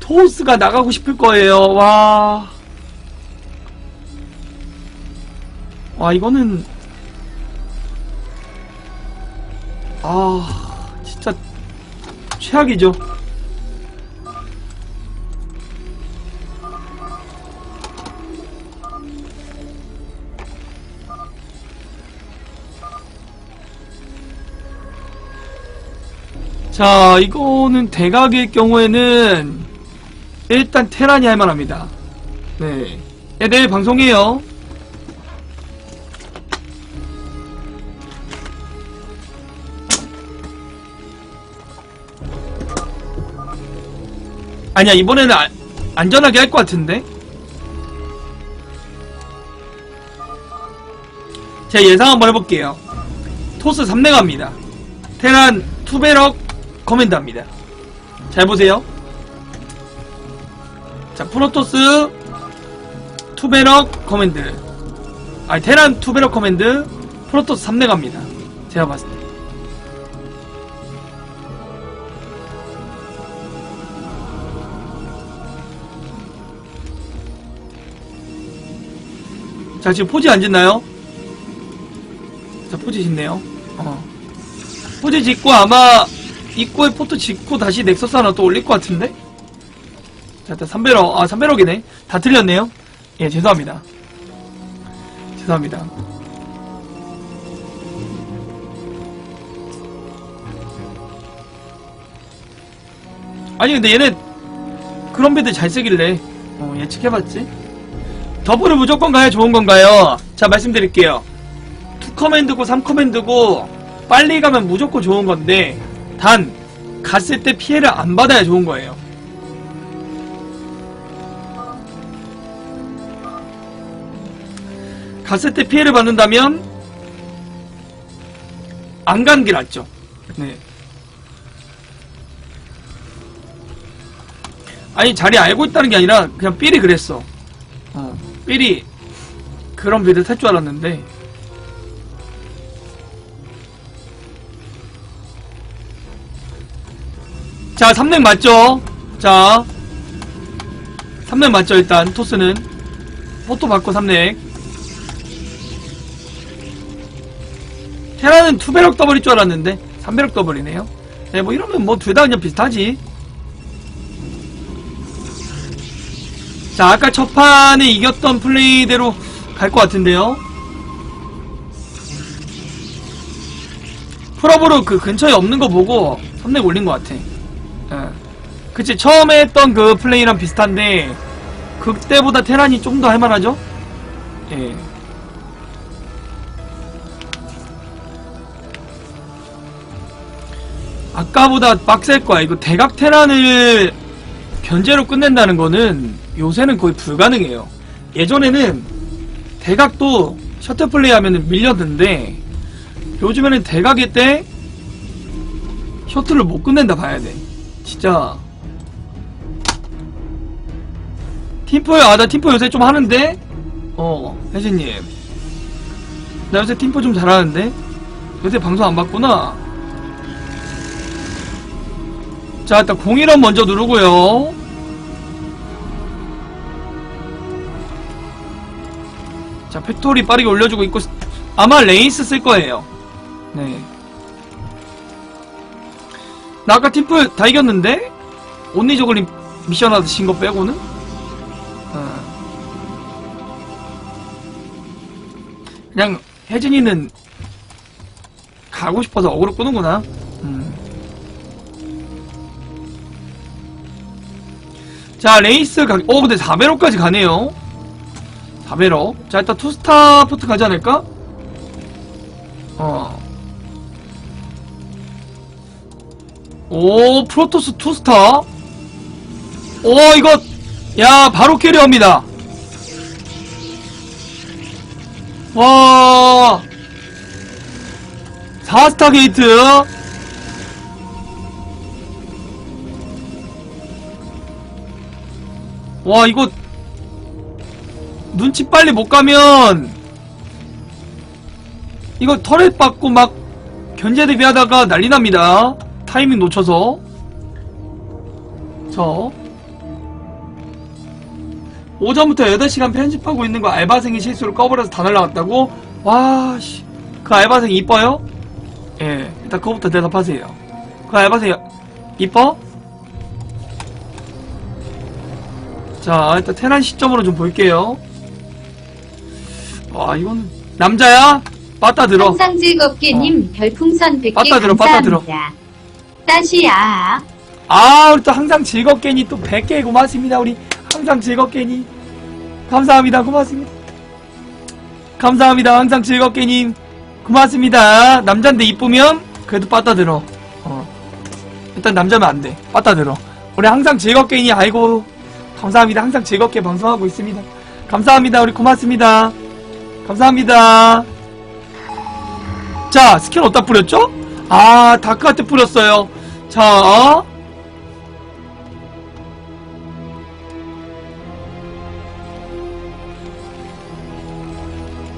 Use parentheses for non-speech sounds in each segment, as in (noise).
토스가 나가고 싶을 거예요. 와. 와, 이거는. 아, 진짜. 최악이죠. 자, 이거는 대각의 경우에는 일단 테란이 할 만합니다. 네. 네, 내일 방송해요. 아니야, 이번에는 안, 안전하게 할 것 같은데? 제가 예상 한번 해볼게요. 토스 3대 갑니다. 테란 투베럭 커맨드합니다. 잘 보세요. 자, 프로토스 투베럭 커맨드. 아니, 테란 투베럭 커맨드 프로토스 3대 갑니다. 제가 봤을 때. 자, 지금 포지 안 짓나요? 자, 포지 짓네요. 어. 포지 짓고 아마 입구에 포트 짓고 다시 넥서스 하나 또 올릴 것 같은데? 자, 일단 3배럭, 아, 3배럭이네. 다 틀렸네요. 예, 죄송합니다. 죄송합니다. 아니, 근데 얘네 그런 배들 잘 쓰길래, 어, 예측해봤지? 더블을 무조건 가야 좋은 건가요? 자, 말씀드릴게요. 2커맨드고 3커맨드고 빨리 가면 무조건 좋은 건데 단 갔을 때 피해를 안 받아야 좋은 거예요. 갔을 때 피해를 받는다면 안 가는 게 낫죠. 네. 아니 자리 알고 있다는 게 아니라 그냥 삘이 그랬어. 어, 삘이 그런 빌드 탈 줄 알았는데 자, 3렙 맞죠? 자, 3렙 맞죠, 일단, 토스는. 포토 받고 3렙. 테라는 투배럭 더블일 줄 알았는데, 3배럭 더블이네요. 네, 뭐 이러면 뭐 둘 다 그냥 비슷하지. 자, 아까 첫 판에 이겼던 플레이대로 갈 것 같은데요. 프로브로 그 근처에 없는 거 보고 3렙 올린 것 같아. 예. 그치 처음에 했던 그 플레이랑 비슷한데 그때보다 테란이 좀 더 할만하죠? 예. 아까보다 빡셀 거야. 이거 대각 테란을 견제로 끝낸다는 거는 요새는 거의 불가능해요. 예전에는 대각도 셔틀 플레이 하면은 밀렸는데 요즘에는 대각일 때 셔틀을 못 끝낸다 봐야 돼. 진짜 팀포요 아 나 팀포 요새 좀 하는데 어 혜진님 나 요새 팀포 좀 잘하는데 요새 방송 안 봤구나 자 일단 01원 먼저 누르고요 자 팩토리 빠르게 올려주고 있고 아마 레이스 쓸 거예요 네 나 아까 팀플 다 이겼는데? 온리 저글링 미션 하듯이 신거 빼고는? 어. 그냥 혜진이는 가고 싶어서 어그로 끄는구나. 자, 레이스 가, 어, 근데 4배로까지 가네요. 4배로. 자, 일단 투스타 포트 가지 않을까? 어. 오 프로토스 투스타 오 이거 야 바로 캐리어입니다 와 4스타 게이트 와 이거 눈치 빨리 못 가면 이거 터렛 받고 막 견제 대비하다가 난리 납니다 타이밍 놓쳐서 저 오전부터 8시간 편집하고 있는 거 알바생이 실수로 꺼버려서 다 날라갔다고? 와, 씨. 그 알바생 이뻐요? 예, 일단 그거부터 대답하세요. 그 알바생 이뻐? 자, 일단 테란 시점으로 좀 볼게요. 와, 이거는 남자야? 빠따 들어. 항상 즐겁게님 별풍선 100개 빠따 들어, 빠따 들어. 감사합니다. 따시야. 아, 우리 또 항상 즐겁게니 또 100개 고맙습니다. 우리 항상 즐겁게니. 감사합니다. 고맙습니다. 감사합니다. 항상 즐겁게님. 고맙습니다. 남잔데 이쁘면 그래도 빠따 들어. 어. 일단 남자면 안 돼. 빠따 들어. 우리 항상 즐겁게니 아이고. 감사합니다. 항상 즐겁게 방송하고 있습니다. 감사합니다. 우리 고맙습니다. 감사합니다. 자, 스킨 어디다 뿌렸죠? 아, 다크한테 뿌렸어요. 자, 어?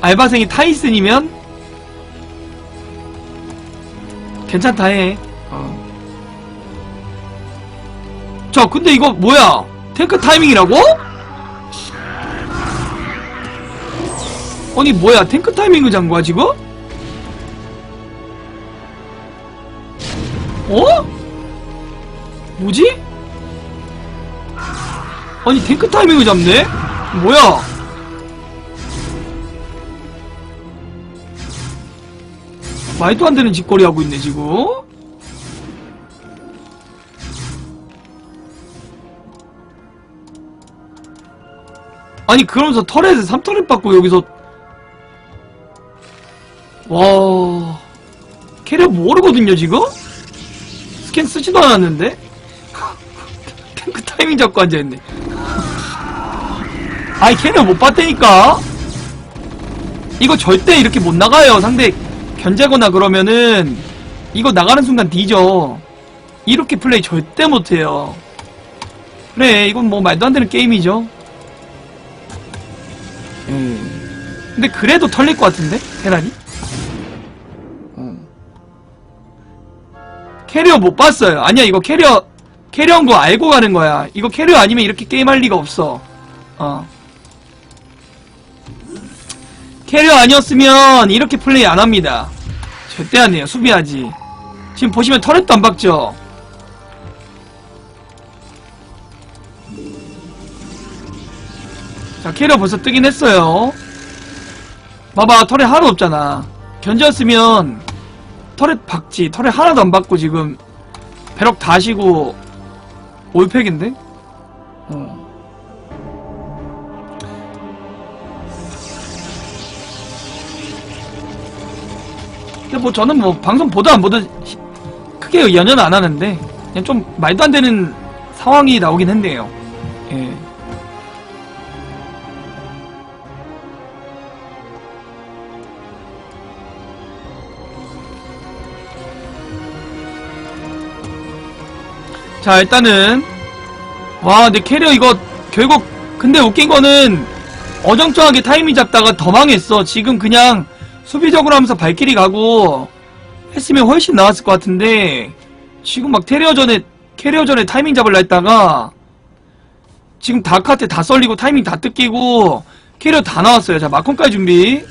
알바생이 타이슨이면 괜찮다 해. 어. 자, 근데 이거 뭐야? 탱크 타이밍이라고? 아니 뭐야? 탱크 타이밍을 잔 거야 지금? 어? 뭐지? 아니 탱크 타이밍을 잡네? 뭐야? 말도 안 되는 짓거리 하고 있네 지금. 아니 그러면서 털에서 3털을 받고 여기서. 와. 캐리어 모르거든요 지금? 스캔 쓰지도 않았는데? (laughs) 탱크 타이밍 잡고 앉아있네. 아이 캐리어 못 봤다니까. 이거 절대 이렇게 못 나가요 상대 견제거나 그러면은. 이거 나가는 순간 뒤져. 이렇게 플레이 절대 못해요. 그래 이건 뭐 말도 안 되는 게임이죠 근데 그래도 털릴 것 같은데 테란이 어. 캐리어 못 봤어요 아니야 이거 캐리어 캐리어인 거 알고 가는 거야 이거 캐리어 아니면 이렇게 게임할 리가 없어 어 캐리어 아니었으면 이렇게 플레이 안 합니다. 절대 안 해요. 수비하지. 지금 보시면 터렛도 안 박죠? 자, 캐리어 벌써 뜨긴 했어요. 봐봐, 터렛 하나도 없잖아. 견제였으면 터렛 박지. 터렛 하나도 안 박고 지금 배럭 다 시고 올팩인데? 어. 근데 뭐 저는 뭐 방송 보도 안 시- 크게 연연 안 하는데 그냥 좀 말도 안 되는 상황이 나오긴 했네요. 예. 자 일단은. 와 근데 캐리어 이거 결국 근데 웃긴 거는 어정쩡하게 타이밍 잡다가 더 망했어. 지금 그냥 수비적으로 하면서 발길이 가고 했으면 훨씬 나았을 것 같은데 지금 막 테리어 전에 캐리어 전에 타이밍 잡으려 했다가 지금 다카트 다 썰리고 타이밍 다 뜯기고 캐리어 다 나왔어요. 자 마콘까지 준비.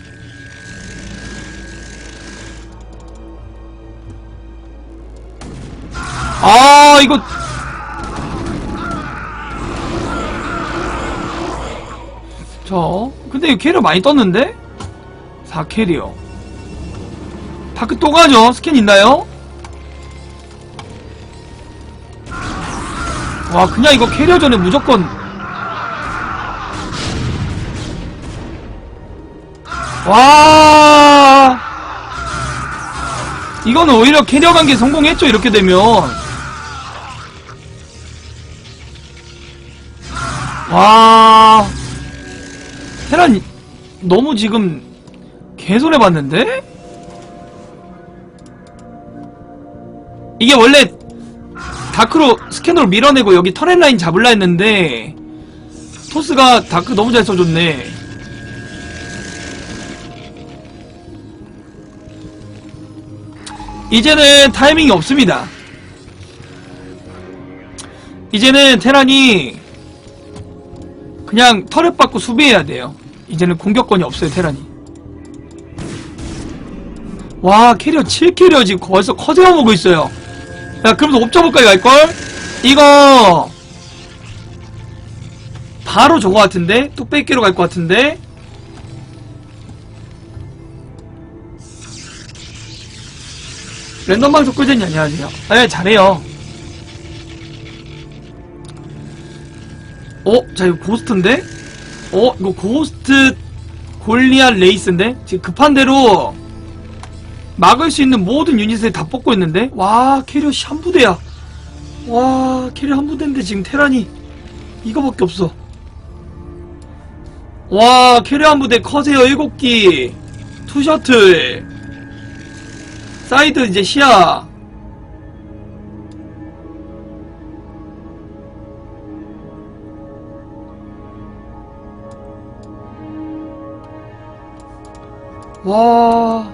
아 이거 저 근데 캐리어 많이 떴는데? 4캐리어. 다크 또 가죠? 스캔 있나요? 와 그냥 이거 캐리어 전에 무조건. 와! 이거는 오히려 캐리어 관계 성공했죠 이렇게 되면. 와 테란 너무 지금 개손해 봤는데? 이게 원래 다크로 스캔으로 밀어내고 여기 터렛 라인 잡을라 했는데 토스가 다크 너무 잘 써줬네. 이제는 타이밍이 없습니다. 이제는 테란이 그냥 터렛 받고 수비해야 돼요. 이제는 공격권이 없어요, 테란이. 와, 캐리어 7캐리어 지금 거기서 커세어 먹고 있어요. 야, 그러면서 옵저버까지 갈걸? 이거, 바로 저거 같은데? 뚝배기로 갈 것 같은데? 랜덤 방송 꿀잼이 안녕하세요. 네, 잘해요. 어? 자, 이거 고스트인데? 어? 이거 고스트 골리앗 레이스인데? 지금 급한 대로 막을 수 있는 모든 유닛을 다 뽑고 있는데? 와, 캐리어 씨한 부대야. 와, 캐리어 한 부대인데 지금 테란이 이거밖에 없어. 와, 캐리어 한 부대 커세어 7기, 투셔틀, 사이드 이제 시야. 와.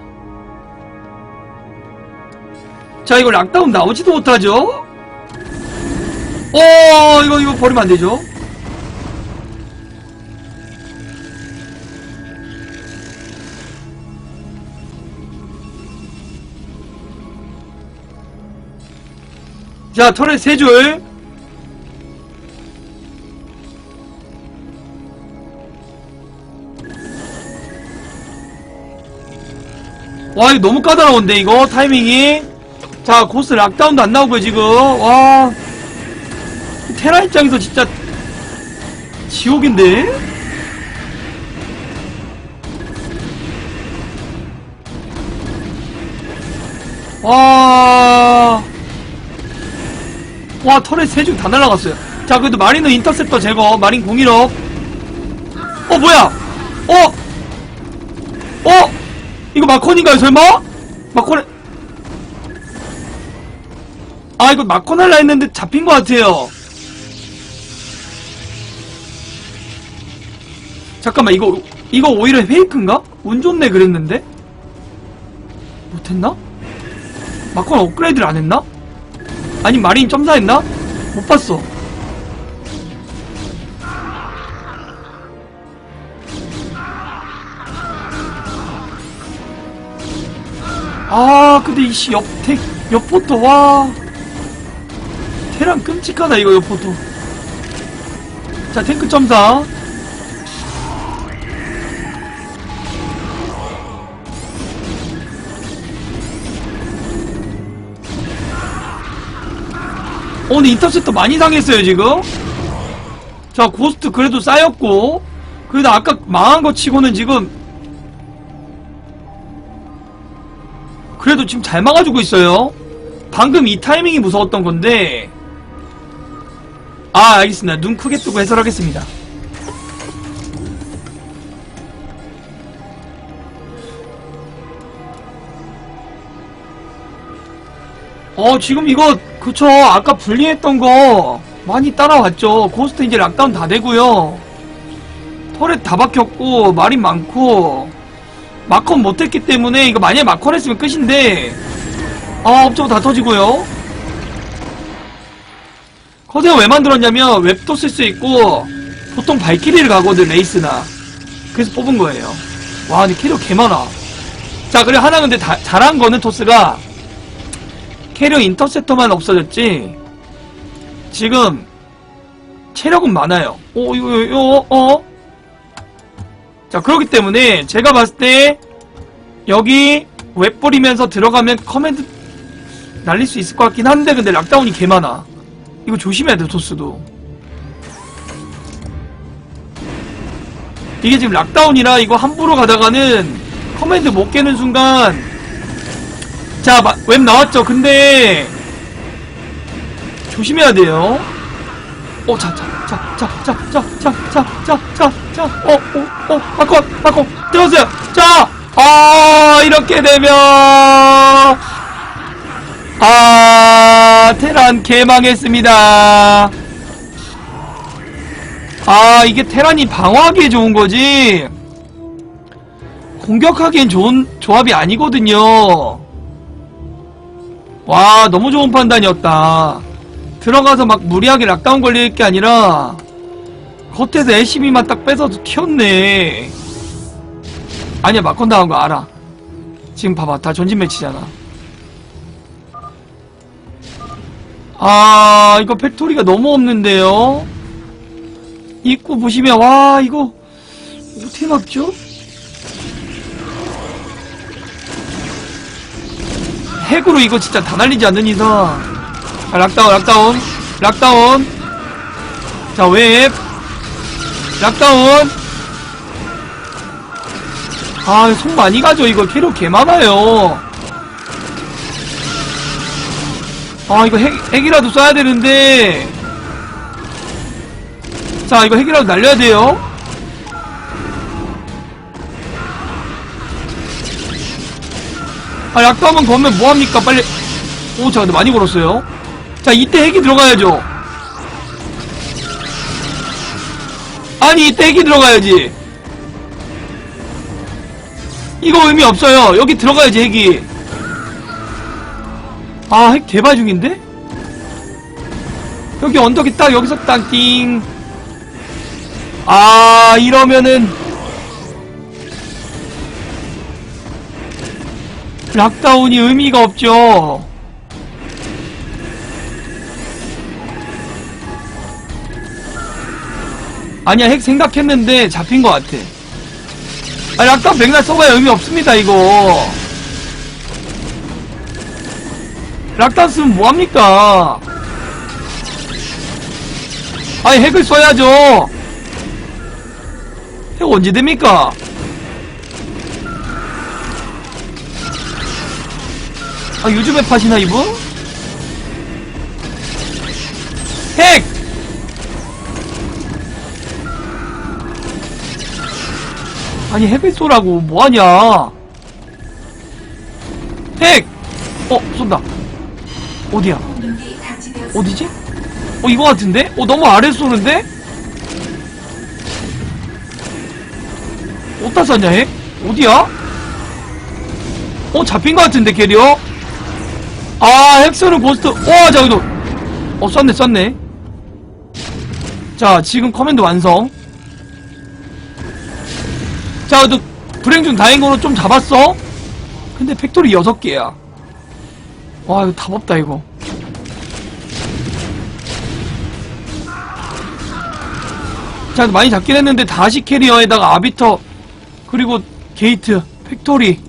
자, 이거 락다운 나오지도 못하죠? 어, 이거, 이거 버리면 안 되죠? 자, 털에 세 줄. 와, 이거 너무 까다로운데, 이거, 타이밍이. 자, 고스 락다운도 안 나오고요, 지금. 와. 테라 입장에서 진짜, 지옥인데? 와. 와, 털에 세줄다 날라갔어요. 자, 그래도 마리는 인터셉터 제거, 마린 015. 어, 뭐야? 어? 어? 이거 마콘인가요, 설마? 마콘, 아, 이거 마콘 할라 했는데 잡힌 것 같아요. 잠깐만, 이거, 이거 오히려 페이크인가? 운 좋네 그랬는데? 못했나? 마콘 업그레이드를 안 했나? 아니 마린 점사했나? 못 봤어. 아 근데 이씨 옆택 옆포토 와. 테란 끔찍하다 이거 옆포토 자 탱크 점사. 어, 근데 인터셉터 많이 당했어요, 지금. 자, 고스트 그래도 쌓였고, 그래도 아까 망한 거 치고는 지금, 그래도 지금 잘 막아주고 있어요. 방금 이 타이밍이 무서웠던 건데, 아, 알겠습니다. 눈 크게 뜨고 해설하겠습니다. 어, 지금 이거, 그쵸. 아까 분리했던 거 많이 따라왔죠. 고스트 이제 락다운 다 되고요. 터렛 다 박혔고, 말이 많고, 마컨 못했기 때문에, 이거 만약에 마컨 했으면 끝인데, 아, 업적은 다 터지고요. 커세어 왜 만들었냐면, 웹도 쓸 수 있고, 보통 발키리를 가거든, 레이스나. 그래서 뽑은 거예요. 와, 근데 캐리어 개 많아. 자, 그리고 하나 근데 다, 잘한 거는 토스가, 캐리어 인터셉터만 없어졌지 지금 체력은 많아요 오 이거 이거 어? 자 그렇기 때문에 제가 봤을 때 여기 웹 뿌리면서 들어가면 커맨드 날릴 수 있을 것 같긴 한데 근데 락다운이 개 많아 이거 조심해야 돼 토스도 이게 지금 락다운이라 이거 함부로 가다가는 커맨드 못 깨는 순간 자, 마- 웹 나왔죠. 근데 조심해야 돼요. 어, 자, 자, 자, 자, 자, 자, 자, 자, 자, 자, 자, 어, 어, 어, 바꿔, 바꿔, 들어오세요. 자, 아, 이렇게 되면 아, 테란 개망했습니다. 아, 이게 테란이 방어하기에 좋은 거지. 공격하기엔 좋은 조합이 아니거든요. 와 너무 좋은 판단이었다 들어가서 막 무리하게 락다운 걸릴 게 아니라 겉에서 LCB만 딱 뺏어도 튀었네. 아니야, 마컨 당한 거 알아. 지금 봐봐, 다 전진 매치잖아. 아, 이거 팩토리가 너무 없는데요? 입구 보시면, 와, 이거, 어떻게 막죠? 핵으로 이거 진짜 다 날리지 않는 이상. 아, 락다운, 락다운, 락다운. 자, 웹. 락다운. 아, 손 많이 가죠, 이거. 캐릭 개 많아요. 아, 이거 핵, 핵이라도 쏴야 되는데. 자, 이거 핵이라도 날려야 돼요. 아, 약도 한번 걸면 뭐합니까? 빨리. 오, 자, 근데 많이 걸었어요. 자, 이때 핵이 들어가야죠. 아니, 이때 핵이 들어가야지. 이거 의미 없어요. 여기 들어가야지, 핵이. 아, 핵 개발 중인데? 여기 언덕이 딱 여기서 딱 띵. 아, 이러면은. 락다운이 의미가 없죠. 아니야, 핵 생각했는데 잡힌 것 같아. 아, 락다운 백날 써봐야 의미 없습니다, 이거. 락다운 쓰면 뭐합니까? 아니, 핵을 써야죠. 핵 언제 됩니까? 아, 요즘에 파시나, 이분? 핵! 아니, 핵을 쏘라고, 뭐하냐? 핵! 어, 쏜다. 어디야? 어디지? 어, 이거 같은데? 어, 너무 아래 쏘는데? 어디다 쐈냐, 핵? 어디야? 어, 잡힌 것 같은데, 캐리어? 아, 핵쏘는 고스트. 와, 자, 이거. 어, 쐈네, 쐈네. 자, 지금 커맨드 완성. 자, 너 불행 중 다행으로 좀 잡았어? 근데 팩토리 6개야. 와, 이거 답 없다, 이거. 자, 많이 잡긴 했는데 다시 캐리어에다가 아비터, 그리고 게이트, 팩토리.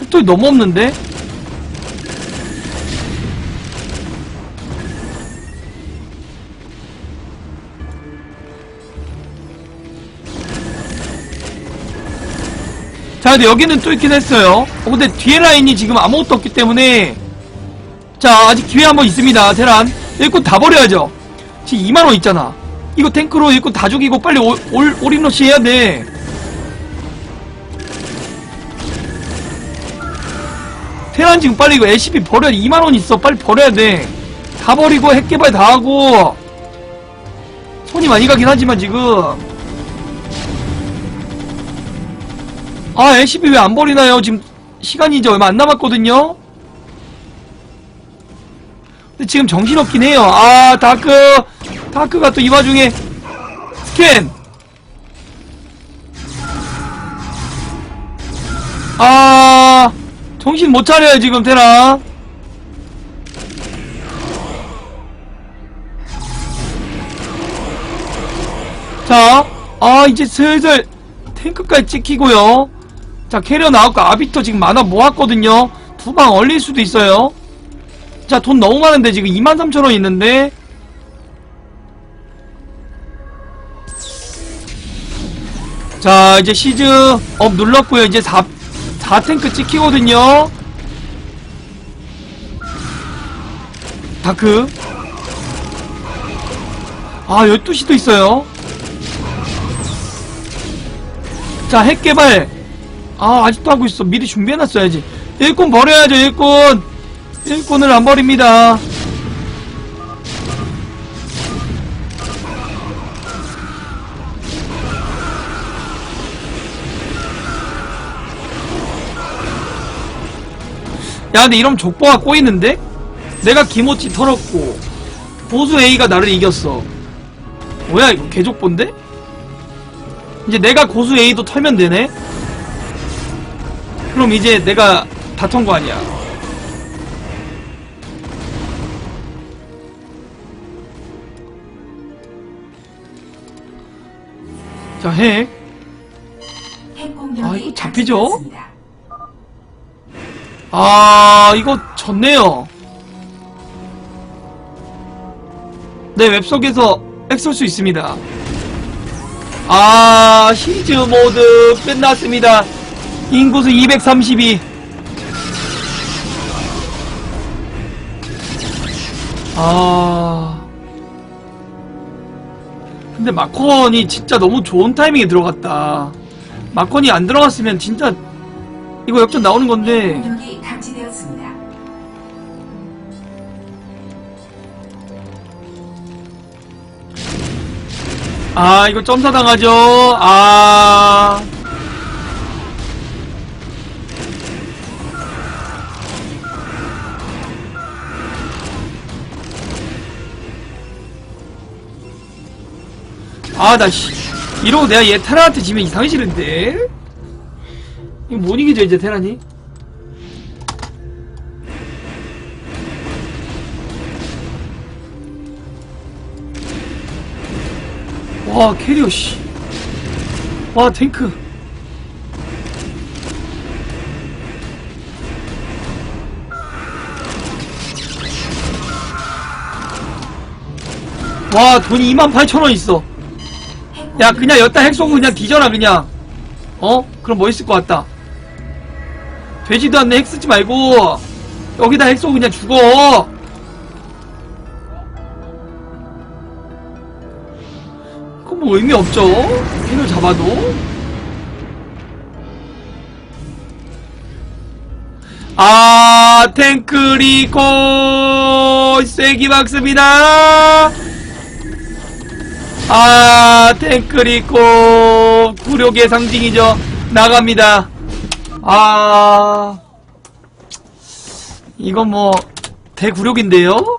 팩토리 너무 없는데? 자, 근데 여기는 뚫긴 했어요. 어, 근데 뒤에 라인이 지금 아무것도 없기 때문에 자, 아직 기회 한번 있습니다. 테란. 일꾼 다 버려야죠. 지금 2만원 있잖아. 이거 탱크로 일꾼 다 죽이고 빨리 올, 올, 올인러시 해야 돼. 테란 지금 빨리 이거 LCP 버려야 돼. 2만원 있어. 빨리 버려야 돼. 다 버리고 핵개발 다 하고. 손이 많이 가긴 하지만 지금. 아, LCP 왜안 버리나요? 지금 시간이 이제 얼마 안 남았거든요? 근데 지금 정신없긴 해요. 아, 다크. 다크가 또 이 와중에 스캔. 아, 정신 못 차려요, 지금, 테라. 자, 아, 이제 슬슬 탱크까지 찍히고요. 자, 캐리어 나왔고, 아비터 지금 만화 모았거든요. 두 방 얼릴 수도 있어요. 자, 돈 너무 많은데 지금 23,000원 있는데. 자, 이제 시즈 업 눌렀고요. 이제 4, 4탱크 찍히거든요. 다크. 아, 12시도 있어요. 자, 핵 개발. 아, 아직도 하고 있어. 미리 준비해놨어야지. 일꾼 버려야죠, 일꾼. 일꾼을 안 버립니다. 야 근데 이러면 족보가 꼬이는데? 내가 기모치 털었고 보수 A가 나를 이겼어 뭐야 이거 개족본데? 이제 내가 고수 A도 털면 되네? 그럼 이제 내가 다턴 거 아니야 자 핵. 아, 이거 잡히죠? 아, 이거 졌네요. 네, 웹속에서 핵쏠수 있습니다. 아, 시즈 모드 끝났습니다. 인구수 232. 아. 근데 마컨이 진짜 너무 좋은 타이밍에 들어갔다. 마컨이 안 들어갔으면 진짜 이거 역전 나오는 건데. 아, 이거 점사 당하죠. 아. 아, 나, 씨. 이러고 내가 얘 테라한테 지면 이상히 싫은데? 이거 못 이기죠, 이제 테라니? 와 캐리어 씨. 와 탱크. 와 돈이 28,000원 있어. 야 그냥 여기다 핵 쏘고 그냥 뒤져라 그냥. 어? 그럼 멋있을 것 같다. 되지도 않네 핵 쓰지 말고 여기다 핵 쏘고 그냥 죽어. 그건 뭐 의미 없죠. 핀을 잡아도. 아, 탱크리코 세기 박습니다. 아, 탱크리코 굴욕의 상징이죠. 나갑니다. 아, 이건 뭐 대굴욕인데요.